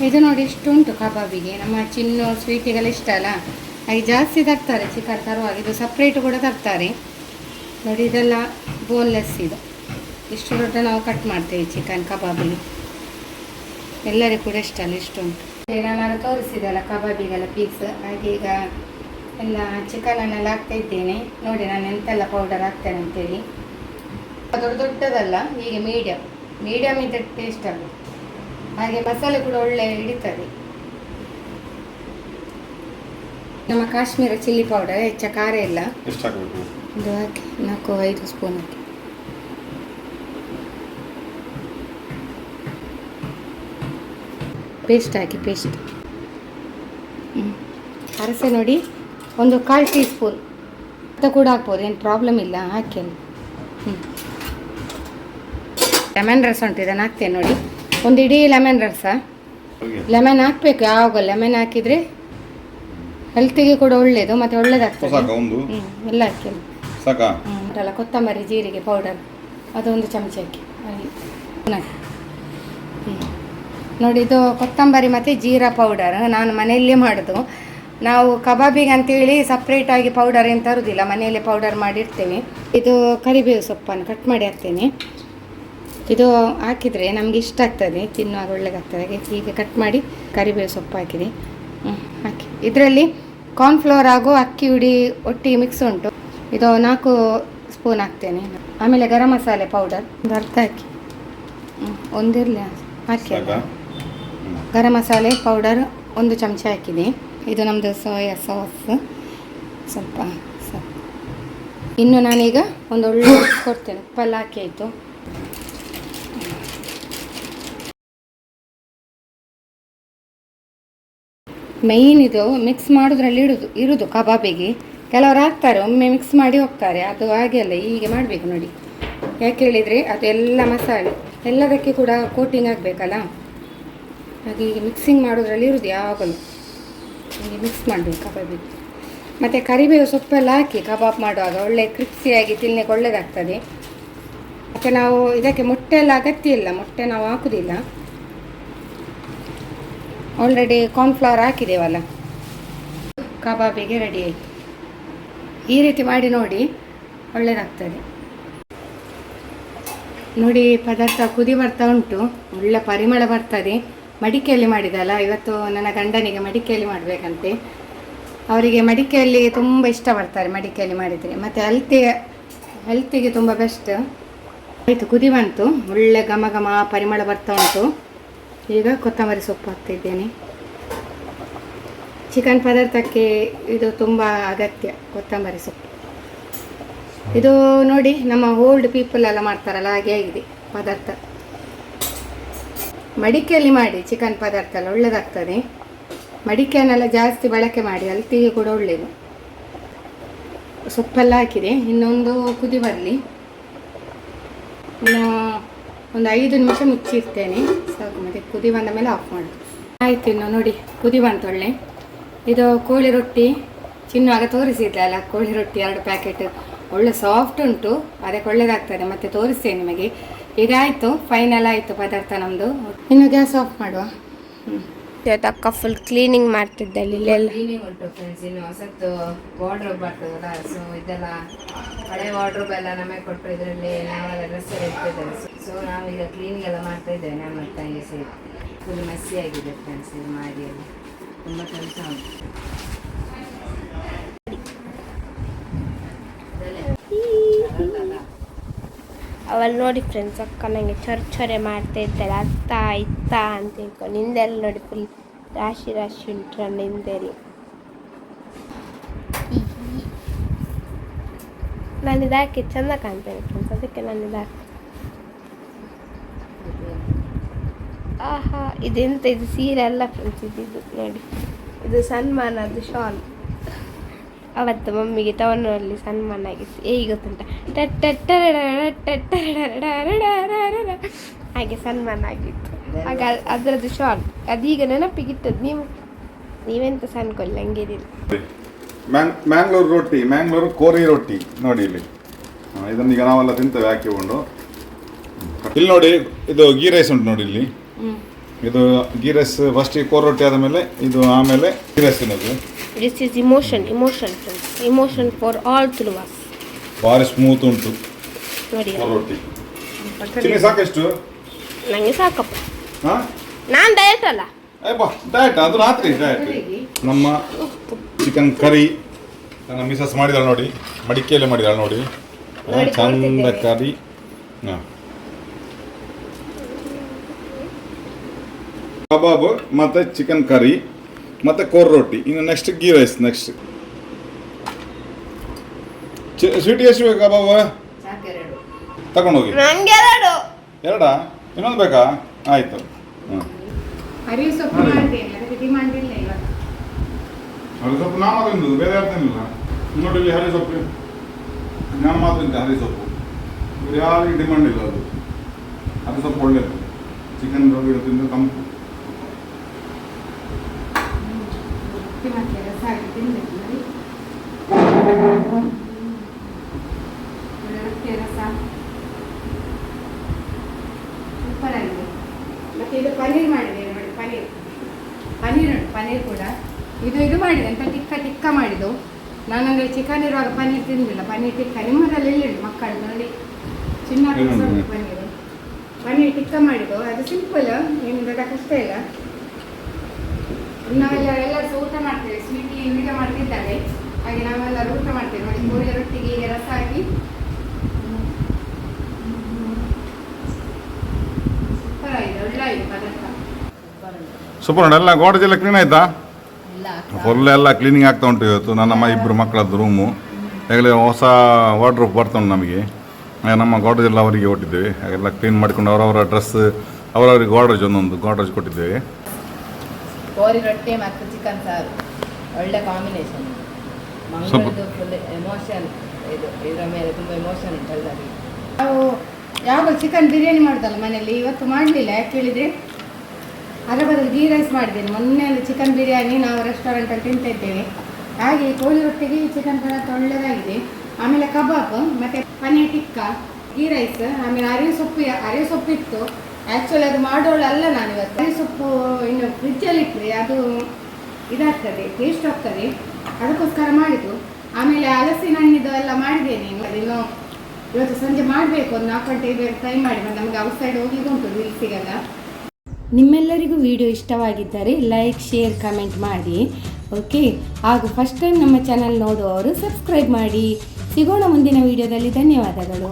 ಇದು ನೋಡಿ ಇಷ್ಟು ಉಂಟು ಕಬಾಬಿಗೆ ನಮ್ಮ ಚಿನ್ನು ಸ್ವೀಟಿಗೆಲ್ಲ ಇಷ್ಟ ಅಲ್ಲ? ಹಾಗೆ ಜಾಸ್ತಿ ತರ್ತಾರೆ ಚಿಕನ್ ತರುವಾಗ ಇದು ಸಪ್ರೇಟ್ ಕೂಡ ತರ್ತಾರೆ. ನೋಡಿ ಇದೆಲ್ಲ ಬೋನ್ಲೆಸ್ ಇದು. ಇಷ್ಟು ದೊಡ್ಡ ನಾವು ಕಟ್ ಮಾಡ್ತೇವೆ ಚಿಕನ್ ಕಬಾಬಿಗೆ. ಎಲ್ಲರಿಗೂ ಕೂಡ ಇಷ್ಟ ಅಲ್ಲ ಇಷ್ಟು ಉಂಟು. ಈಗ ನಾನು ತೋರಿಸಿದಲ್ಲ ಕಬಾಬಿಗೆಲ್ಲ ಪೀಸ್ ಹಾಗೆ ಈಗ ಎಲ್ಲ ಚಿಕನನ್ನೆಲ್ಲ ಹಾಕ್ತಾ ಇದ್ದೇನೆ. ನೋಡಿ ನಾನು ಎಂತೆಲ್ಲ ಪೌಡರ್ ಹಾಕ್ತೇನೆ ಅಂತೇಳಿ. ದೊಡ್ಡ ದೊಡ್ಡದಲ್ಲ ಹೀಗೆ ಮೀಡಿಯಮ್ ಮೀಡಿಯಮ್ ಇದ್ದ ಟೇಸ್ಟ್ ಆಗುತ್ತೆ ಹಾಗೆ ಮಸಾಲೆ ಕೂಡ ಒಳ್ಳೆ ಹಿಡಿತದೆ. ನಮ್ಮ ಕಾಶ್ಮೀರ ಚಿಲ್ಲಿ ಪೌಡರ್ ಹೆಚ್ಚ ಖಾರ ಇಲ್ಲ. ಇದು ಹಾಕಿ ನಾಲ್ಕು ಐದು ಸ್ಪೂನ್ ಹಾಕಿ. ಪೇಸ್ಟ್ ಹಾಕಿ ಪೇಸ್ಟ್. ಹ್ಞೂ ಅರಸೆ ನೋಡಿ ಒಂದು ಕಾಲು ಟೀ ಸ್ಪೂನ್ ಅಂತ ಕೂಡ ಹಾಕ್ಬೋದು ಏನು ಪ್ರಾಬ್ಲಮ್ ಇಲ್ಲ ಹಾಕಿ ಹ್ಞೂ ಲೆಮನ್ ರಸ ಉಂಟು ಇದನ್ನು ಹಾಕ್ತೇನೆ ನೋಡಿ. ಒಂದು ಇಡೀ ಲೆಮನ್ ರಸ. ಲೆಮನ್ ಹಾಕಬೇಕು ಯಾವಾಗ ಲೆಮನ್ ಹಾಕಿದರೆ ಹೆಲ್ತಿಗೆ ಕೂಡ ಒಳ್ಳೆಯದು ಮತ್ತು ಒಳ್ಳೇದಾಗ್ತದೆ. ಒಂದು? ಹ್ಞೂ ಎಲ್ಲ ಹಾಕಿ ಉಂಟಲ್ಲ ಕೊತ್ತಂಬರಿ ಜೀರಿಗೆ ಪೌಡರ್ ಅದೊಂದು ಚಮಚ ಹಾಕಿ. ಹ್ಞೂ. ನೋಡಿ, ಇದು ಕೊತ್ತಂಬರಿ ಮತ್ತು ಜೀರಾ ಪೌಡರ್ ನಾನು ಮನೆಯಲ್ಲೇ ಮಾಡೋದು. ನಾವು ಕಬಾಬಿಗೆ ಅಂತೇಳಿ ಸಪ್ರೇಟಾಗಿ ಪೌಡರ್ ಏನು ತರುವುದಿಲ್ಲ ಮನೆಯಲ್ಲೇ ಪೌಡರ್ ಮಾಡಿರ್ತೀನಿ ಇದು ಕರಿಬೇವು ಸೊಪ್ಪನ್ನು ಕಟ್ ಮಾಡಿ ಹಾಕ್ತೇನೆ. ಇದು ಹಾಕಿದರೆ ನಮಗೆ ಇಷ್ಟ ಆಗ್ತದೆ, ತಿನ್ನುವಾಗ ಒಳ್ಳೆಯದಾಗ್ತದೆ ಹಾಗೆ ಕಟ್ ಮಾಡಿ ಕರಿಬೇವು ಸೊಪ್ಪು ಹಾಕಿದೆ. ಹಾಕಿ. ಇದರಲ್ಲಿ ಕಾರ್ನ್ಫ್ಲೋರ್ ಹಾಗೂ ಅಕ್ಕಿ ಹುಡಿ ಒಟ್ಟಿಗೆ ಮಿಕ್ಸ್ ಉಂಟು. ಇದು ನಾಲ್ಕು ಸ್ಪೂನ್ ಹಾಕ್ತೇನೆ. ಆಮೇಲೆ ಗರಂ ಮಸಾಲೆ ಪೌಡರ್ ಒಂದು ಅರ್ಧ ಹಾಕಿ. ಒಂದಿರಲಿ ಹಾಕಿ. ಗರಂ ಮಸಾಲೆ ಪೌಡರ್ ಒಂದು ಚಮಚ ಹಾಕಿದೆ. ಇದು ನಮ್ಮದು ಸೋಯಾ ಸಾಸ್ ಸ್ವಲ್ಪ ಇನ್ನು ನಾನೀಗ ಒಂದು ಒಳ್ಳೆ ಕೊಡ್ತೇನೆ. ಉಪ್ಪೆಲ್ಲ ಹಾಕಿ ಆಯಿತು. ಮೈನ್ ಇದು ಮಿಕ್ಸ್ ಮಾಡೋದ್ರಲ್ಲಿ ಇಡುದು, ಇರುದು ಕಬಾಬಿಗೆ. ಕೆಲವರು ಹಾಕ್ತಾರೆ, ಒಮ್ಮೆ ಮಿಕ್ಸ್ ಮಾಡಿ ಹೋಗ್ತಾರೆ. ಅದು ಹಾಗೆ ಅಲ್ಲ, ಹೀಗೆ ಮಾಡಬೇಕು ನೋಡಿ. ಯಾಕೆ ಹೇಳಿದರೆ ಅದೆಲ್ಲ ಮಸಾಲೆ, ಎಲ್ಲದಕ್ಕೆ ಕೂಡ ಕೋಟಿಂಗ್ ಆಗಬೇಕಲ್ಲ? ಹಾಗೆ ಹೀಗೆ ಮಿಕ್ಸಿಂಗ್ ಮಾಡೋದ್ರಲ್ಲಿ ಇರುದು ಯಾವಾಗಲೂ. ಹೀಗೆ ಮಿಕ್ಸ್ ಮಾಡಬೇಕು ಕಬಾಬಿಗೆ ಮತ್ತು ಕರಿಬೇವು ಸೊಪ್ಪೆಲ್ಲ ಹಾಕಿ ಕಬಾಬ್ ಮಾಡುವಾಗ ಒಳ್ಳೆ ಕ್ರಿಪ್ಸಿಯಾಗಿ ತಿನ್ನಕ್ಕೆ ಒಳ್ಳೆಯದಾಗ್ತದೆ ಮತ್ತು ನಾವು ಇದಕ್ಕೆ ಮೊಟ್ಟೆ ಎಲ್ಲ ಅಗತ್ಯ ಇಲ್ಲ, ಮೊಟ್ಟೆ ನಾವು ಹಾಕುವುದಿಲ್ಲ ಆಲ್ರೆಡಿ ಕಾರ್ನ್ಫ್ಲವರ್ ಹಾಕಿದ್ದೇವಲ್ಲ ಕಬಾಬಿಗೆ ರೆಡಿ ಆಯಿತು. ಈ ರೀತಿ ಮಾಡಿ ನೋಡಿ ಒಳ್ಳೆಯದಾಗ್ತದೆ ನೋಡಿ ಪದಾರ್ಥ ಕುದಿ ಬರ್ತಾ ಉಂಟು, ಒಳ್ಳೆ ಪರಿಮಳ ಬರ್ತದೆ. ಮಡಿಕೆಯಲ್ಲಿ ಮಾಡಿದಲ್ಲ, ಇವತ್ತು ನನ್ನ ಗಂಡನಿಗೆ ಮಡಿಕೆಯಲ್ಲಿ ಮಾಡಬೇಕಂತೆ. ಅವರಿಗೆ ಮಡಿಕೆಯಲ್ಲಿ ತುಂಬ ಇಷ್ಟ ಬರ್ತಾರೆ ಮಡಿಕೆಯಲ್ಲಿ ಮಾಡಿದರೆ. ಮತ್ತು ಹೆಲ್ತಿ ಹೆಲ್ತಿಗೆ ತುಂಬ ಬೆಸ್ಟ್ ಆಯಿತು, ಕುದಿ ಬಂತು. ಒಳ್ಳೆ ಘಮ ಘಮ ಪರಿಮಳ ಬರ್ತಾ ಉಂಟು. ಈಗ ಕೊತ್ತಂಬರಿ ಸೊಪ್ಪು ಹಾಕ್ತಿದ್ದೇನೆ. ಚಿಕನ್ ಪದಾರ್ಥಕ್ಕೆ ಇದು ತುಂಬ ಅಗತ್ಯ, ಕೊತ್ತಂಬರಿ ಸೊಪ್ಪು. ಇದು ನೋಡಿ, ನಮ್ಮ ಓಲ್ಡ್ ಪೀಪಲ್ ಎಲ್ಲ ಮಾಡ್ತಾರಲ್ಲ, ಹಾಗೆ ಆಗಿದೆ ಪದಾರ್ಥ. ಮಡಿಕೆಯಲ್ಲಿ ಮಾಡಿ, ಚಿಕನ್ ಪದಾರ್ಥ ಎಲ್ಲ ಒಳ್ಳೆಯದಾಗ್ತದೆ ಮಡಿಕೆಯನ್ನೆಲ್ಲ ಜಾಸ್ತಿ ಬಳಕೆ ಮಾಡಿ ಅಲ್ತಿಗೆ ಕೂಡ ಒಳ್ಳೆಯದು ಸೊಪ್ಪೆಲ್ಲ ಹಾಕಿದೆ. ಇನ್ನೊಂದು ಕುದಿ ಬರಲಿ ಇನ್ನು ಒಂದು ಐದು ನಿಮಿಷ ಮುಚ್ಚಿರ್ತೇನೆ. ಸಾಕು, ಮತ್ತೆ ಕುದಿ ಬಂದ ಮೇಲೆ ಆಫ್ ಮಾಡು ಆಯ್ತು ಇನ್ನು ನೋಡಿ, ಕುದಿ ಬಂತು ಒಳ್ಳೆ. ಇದು ಕೋಳಿ ರೊಟ್ಟಿ. ಚಿನ್ನುವಾಗ ಅಲ್ಲ, ಕೋಳಿ ರೊಟ್ಟಿ ಎರಡು ಪ್ಯಾಕೆಟ್ ಒಳ್ಳೆ ಸಾಫ್ಟ್ ಉಂಟು, ಅದಕ್ಕೆ ಒಳ್ಳೆಯದಾಗ್ತದೆ ಮತ್ತೆ ತೋರಿಸ್ತೇನೆ ನಿಮಗೆ. ಈಗ ಆಯಿತು ಫೈನಲ್ ಆಯಿತು ಪದಾರ್ಥ ನಮ್ಮದು ಇನ್ನು ಗ್ಯಾಸ್ ಆಫ್ ಮಾಡುವ. ಇವತ್ತು ಅಕ್ಕ ಫುಲ್ ಕ್ಲೀನಿಂಗ್ ಮಾಡ್ತಿದ್ದಲ್ಲಿ ಇಲ್ಲೆಲ್ಲ ಕ್ಲೀನಿಂಗ್ ಉಂಟು ಫ್ರೆಂಡ್ಸ್ ಇನ್ನು ಹೊಸತ್ತು ವಾರ್ಡ್ರೋಬ್ ಬರ್ತದಲ್ಲ ಸೊ ಇದೆಲ್ಲ ಹಳೆ ವಾರ್ಡ್ರೋಬ್ ಎಲ್ಲ ನಮಗೆ ಕೊಟ್ಟು ಇದರಲ್ಲಿ ನಾವೆಲ್ಲ ಡ್ರೆಸ್ ಎಲ್ಲ ಇಟ್ಟಿದ್ದೇವೆ. ಸೊ ನಾವೀಗ ಕ್ಲೀನಿಂಗ್ ಎಲ್ಲ ಮಾಡ್ತಾ ಇದ್ದೇವೆ ನಮ್ಮ ತಂಗಿ ಸೇರಿ ಫುಲ್ ಮೆಸ್ಸಿ ಆಗಿದೆ ಫ್ರೆಂಡ್ಸ್ ಇದು ಮಾಡಿ ಎಲ್ಲ. ತುಂಬ ಕೆಲಸ ಉಂಟು. ಅವಳು ನೋಡಿ ಫ್ರೆಂಡ್ಸ್ ಅಕ್ಕ ನನಗೆ ಚೊರೆ ಚೊರೆ ಮಾಡ್ತಾ ಇದ್ದಾಳೆ ಅತ್ತ ಇತ್ತ ಅಂತ ಹೇಳ್ಕೊಂಡು ನಿಂದೆಲ್ಲ ನೋಡಿ ಫುಲ್ ರಾಶಿ ರಾಶಿ ಉಂಟು ನನ್ನ ನಾನು ಇದಾಕಿ ಚಂದ ಕಾಣ್ತೇನೆ ಫ್ರೆಂಡ್ಸ್ ಅದಕ್ಕೆ ನಾನು ಇದಾಕಿ. ಆಹಾ, ಇದೆಂತ, ಇದು ಸೀರೆ ಅಲ್ಲ ಫ್ರೆಂಡ್ಸ್ ಇದಿದ್ದು ನೋಡಿ. ಇದು ಸನ್ಮಾನದ್ದು ಶಾಲ್ ಅವತ್ತು ಮಮ್ಮಿಗೆ ತವನಲ್ಲಿ ಸನ್ಮಾನ ಆಗಿತ್ತು. ಹೇಗೆ ಗೊತ್ತುಂಟ. ಹಾಗೆ ಸನ್ಮಾನ ಆಗಿತ್ತು. ಆಗ ಅದರದ್ದು ಶಾರ್ಟ್ ಅದೀಗ ನೆನಪಿಗಿಟ್ಟದ್ದು ನೀವು. ನೀವೆಂತ ಸನ್ಕೊಳ್ಳಿ ಹಂಗೇನಿಲ್ಲ. ಮ್ಯಾಂಗ್ಳೂರ್ ರೊಟ್ಟಿ ಮ್ಯಾಂಗ್ಳೂರು ಕೋರಿ ರೊಟ್ಟಿ ನೋಡಿ ಇಲ್ಲಿ. ಇದನ್ನ ಈಗ ನಾವೆಲ್ಲ ತಿಂತೇವೆ ಹಾಕಿಕೊಂಡು. ಇಲ್ಲಿ ನೋಡಿ ಇದು ಗೀ ರೈಸ್ ಉಂಟು ನೋಡಿ ಇಲ್ಲಿ. ಇದು ಗೀ ರೈಸ್ ಫಸ್ಟಿಗೆ ಕೋರಿ ರೊಟ್ಟಿ ಆದ ಮೇಲೆ ಇದು ಆಮೇಲೆ ಗಿರಸ್ ರೈಸ್ ತಿನ್ನೋದು this is emotion emotion emotion for all Tuluvas ಭಾರಿ ಸ್ಮೂತ್ ಉಂಟು. ನೋಡಿ. ಕೋರಿ ರೊಟ್ಟಿ. ಚಿಲ್ಲಿ ಸಾಕೆಷ್ಟು? ನನಗೆ ಸಾಕಪ್ಪ. ಹಾಂ? ನಾನು ಡಯಟ್ ಅಲ್ಲ. ಅಯ್ಯಪ್ಪ ಡಯಟ್ ಅದು ರಾತ್ರಿ ಡಯಟ್ ನಮ್ಮ ಚಿಕನ್ ಕರಿ ನನ್ನ ಮಿಸಸ್ ಮಾಡಿದಾಳೆ ನೋಡಿ ಮಡಿಕೆಯಲ್ಲೇ ಮಾಡಿದಾಳೆ ನೋಡಿ, ಚಂದ ಕರಿ ಹಾಂ. ಕಬಾಬ್ ಮತ್ತೆ ಚಿಕನ್ ಕರಿ ಮತ್ತೆ ಕೋರ್ ರೊಟ್ಟಿ. ಇನ್ನು next ghee rice next sweet ಎಷ್ಟು ಬೇಕು ಕಬಾಬ್? ತಗೊಂಡೋಗಿ. ಹೋಗಿ ಎರಡು. ಇನ್ನೊಂದು ಬೇಕಾ? ಆಯ್ತು. ಹ್ಞೂ ಹರಿ ಸೊಪ್ಪು ನಾ ಮಾತ್ರ ತಿಂದು ಬೇರೆ ಯಾರು ತಿನ್ನಲ್ಲ ನೋಡಿ ಇಲ್ಲಿ ಹರಿ ಸೊಪ್ಪು. ನಾನು ಮಾತ್ರ ತಿಂತೆ ಹರಿ ಸೊಪ್ಪು. ಯಾರಿಗೆ ಡಿಮಾಂಡ್ ಇಲ್ಲ ಅದು. ಹರಿ ಸೊಪ್ಪು ಒಳ್ಳೇದು. ಚಿಕನ್ ರೋಗಿ ತಿಂದ್ರೆ ತಂಪು. ರೊಟ್ಟಿ ಮತ್ತೆ ರಸ ಹಾಕಿ ತಿನ್ಬೇಕು ನೋಡಿ ರೊಟ್ಟಿ ರಸ ಸೂಪರ್ ಆಗಿದೆ. ಮತ್ತೆ ಇದು ಪನ್ನೀರ್ ಮಾಡಿದೆ ನೋಡಿ ಪನ್ನೀರ್. ಪನ್ನೀರ್ ಉಂಟು ಪನ್ನೀರ್ ಕೂಡ. ಇದು ಇದು ಮಾಡಿದೆ ಅಂತ ಟಿಕ್ಕ ಟಿಕ್ಕ ಮಾಡಿದ್ದು. ನಾನಂದ್ರೆ ಚಿಕನ್ ಇರುವಾಗ ಪನೀರ್ ತಿಂದಿಲ್ಲ. ಪನ್ನೀರ್ ಟಿಕ್ಕ ನಿಮ್ಮದಲ್ಲಿ ಎಲ್ಲಿ ಉಂಟು ಮಕ್ಕಳು ನೋಡಿ? ಚಿನ್ನ ಪನೀರ್ ಪನ್ನೀರು. ಪನ್ನೀರ್ ಟಿಕ್ಕ ಮಾಡಿದ್ದು. ಅದು ಸಿಂಪಲ್ ಏನು ದೊಡ್ಡ ಕಷ್ಟ ಇಲ್ಲ. ನಾವೆಲ್ಲ ಎಲ್ಲರೂ ಸಹ ಊಟ ಮಾಡ್ತೇವೆ. ಸ್ವೀಟಿ ಊಟ ಮಾಡ್ತಿದ್ದಾರೆ. ಹಾಗೆ ನಾವೆಲ್ಲರೂ ಊಟ ಮಾಡ್ತೇವೆ. ನೋಡಿ ಮೂರಿಯ ರೊಟ್ಟಿಗೆ ಹೀಗೆ ರಸ ಹಾಕಿ. ಸೂಪರ್ ಎಲ್ಲ ಗೋಡಜ್ ಎಲ್ಲ ಕ್ಲೀನ್ ಆಯ್ತಾ? ಫುಲ್ ಎಲ್ಲ ಕ್ಲೀನಿಂಗ್ ಆಗ್ತಾ ಉಂಟು ಇವತ್ತು. ನನ್ನಮ್ಮ ಇಬ್ಬರು ಮಕ್ಕಳದ್ದು ರೂಮು ಈಗಲೇ ಹೊಸ ವಾರ್ಡ್ರೋಬ್ ಬರ್ತಾ ಉಂಟು ನಮಗೆ. ನಮ್ಮ ಗೋಡ್ರೆಜ್ ಎಲ್ಲ ಅವರಿಗೆ ಕೊಟ್ಟಿದ್ದೇವೆ. ಹಾಗೆಲ್ಲ ಕ್ಲೀನ್ ಮಾಡಿಕೊಂಡು ಅವರವರ ಡ್ರೆಸ್ ಅವರವರಿಗೆ ಗೋಡ್ರೇಜ್ ಒಂದೊಂದು ಗೋಡ್ರೇಜ್ ಕೊಟ್ಟಿದ್ದೇವೆ. ಕೋರಿ ರೊಟ್ಟಿ ಮತ್ತು ಚಿಕನ್ ಸಾರು. ಒಳ್ಳೆ ಕಾಂಬಿನೇಷನ್ ಮಂಗಳೂರು ಫುಲ್ ಎಮೋಷನ್ ಇದು. ಇದರ ಮೇಲೆ ತುಂಬ ಎಮೋಷನ್ ಉಂಟು ಎಲ್ಲರಿಗೆ. ನಾವು ಯಾವಾಗ ಚಿಕನ್ ಬಿರಿಯಾನಿ ಮಾಡ್ತಲ್ಲ ಮನೆಯಲ್ಲಿ? ಇವತ್ತು ಮಾಡಲಿಲ್ಲ ಯಾಕೆ ಹೇಳಿದರೆ? ಅದರ ಬದಲು ಗೀ ರೈಸ್ ಮಾಡಿದ್ದೇನೆ. ಮೊನ್ನೆ ಒಂದು ಚಿಕನ್ ಬಿರಿಯಾನಿ ನಾವು ರೆಸ್ಟೋರೆಂಟಲ್ಲಿ ತಿಂತಾ ಇದ್ದೇವೆ. ಹಾಗೆ ಕೋಳಿ ರೊಟ್ಟಿಗೆ ಚಿಕನ್ ಪದಾರ್ಥ ಒಳ್ಳೆಯದಾಗಿದೆ ಆಮೇಲೆ ಕಬಾಬ್ ಮತ್ತು ಪನ್ನೀರ್ ಟಿಕ್ಕ. ಗೀ ರೈಸ್ ಆಮೇಲೆ ಅರಿ ಸೊಪ್ಪು ಅರಿ ಸೊಪ್ಪು ಇತ್ತು. ಆ್ಯಕ್ಚುಲಿ ಅದು ಮಾಡೋಳು ಅಲ್ಲ ನಾನು ಇವತ್ತು ಅರಿ ಸೊಪ್ಪು ಇನ್ನು ಫ್ರಿಜ್ಜಲ್ಲಿ ಇಟ್ಟರೆ ಅದು ಇದಾಗ್ತದೆ ಟೇಸ್ಟ್ ಆಗ್ತದೆ. ಅದಕ್ಕೋಸ್ಕರ ಮಾಡಿದ್ದು. ಆಮೇಲೆ ಹಲಸಿನ ಹಣ್ಣಿದು ಎಲ್ಲ ಮಾಡಿದ್ದೇನೆ ಅದಿನ್ನು ಇವತ್ತು ಸಂಜೆ ಮಾಡಬೇಕು ಒಂದು ನಾಲ್ಕು ಗಂಟೆಗೆ ಟ್ರೈ ಮಾಡಿ. ಮತ್ತು ನಮಗೆ ಔಟ್ ಸೈಡ್ ಹೋಗ್ಲಿಕ್ಕೆ ಉಂಟು ರೀಲ್ಸಿಗೆಲ್ಲ ನಿಮ್ಮೆಲ್ಲರಿಗೂ ವಿಡಿಯೋ ಇಷ್ಟವಾಗಿದ್ದರೆ ಲೈಕ್ ಶೇರ್ ಕಮೆಂಟ್ ಮಾಡಿ. ಓಕೆ ಹಾಗೂ ಫಸ್ಟ್ ಟೈಮ್ ನಮ್ಮ ಚಾನಲ್ ನೋಡುವವರು ಸಬ್ಸ್ಕ್ರೈಬ್ ಮಾಡಿ. ಸಿಗೋಣ ಮುಂದಿನ ವಿಡಿಯೋದಲ್ಲಿ ಧನ್ಯವಾದಗಳು.